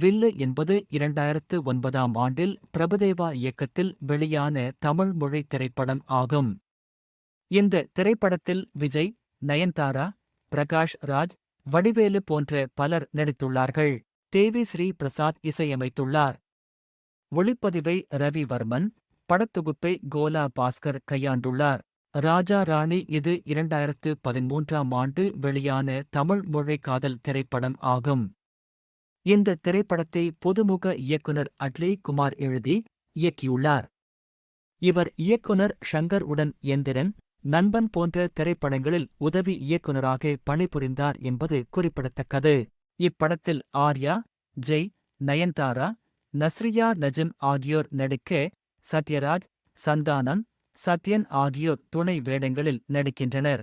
வில்லு என்பது இரண்டாயிரத்து ஒன்பதாம் ஆண்டில் பிரபுதேவா இயக்கத்தில் வெளியான தமிழ் மொழி திரைப்படம் ஆகும். இந்த திரைப்படத்தில் விஜய் நயன்தாரா பிரகாஷ் ராஜ் வடிவேலு போன்ற பலர் நடித்துள்ளார்கள். தேவி ஸ்ரீ பிரசாத் இசையமைத்துள்ளார். ஒளிப்பதிவை ரவி வர்மன் படத்தொகுப்பை கோலா பாஸ்கர் கையாண்டுள்ளார். ராஜா ராணி இது இரண்டாயிரத்து பதிமூன்றாம் ஆண்டு வெளியான தமிழ் மொழி காதல் திரைப்படம் ஆகும். இந்த திரைப்படத்தை பொதுமுக இயக்குனர் அட்லி குமார் எழுதி இயக்கியுள்ளார். இவர் இயக்குனர் ஷங்கர் உடன் எந்திரன் நண்பன் போன்ற திரைப்படங்களில் உதவி இயக்குனராக பணிபுரிந்தார் என்பது குறிப்பிடத்தக்கது. இப்படத்தில் ஆர்யா ஜெய் நயன்தாரா நஸ்ரியா நஜிம் ஆகியோர் நடிக்க சத்யராஜ் சந்தானம் சத்யன் ஆகியோர் துணை வேடங்களில் நடிக்கின்றனர்.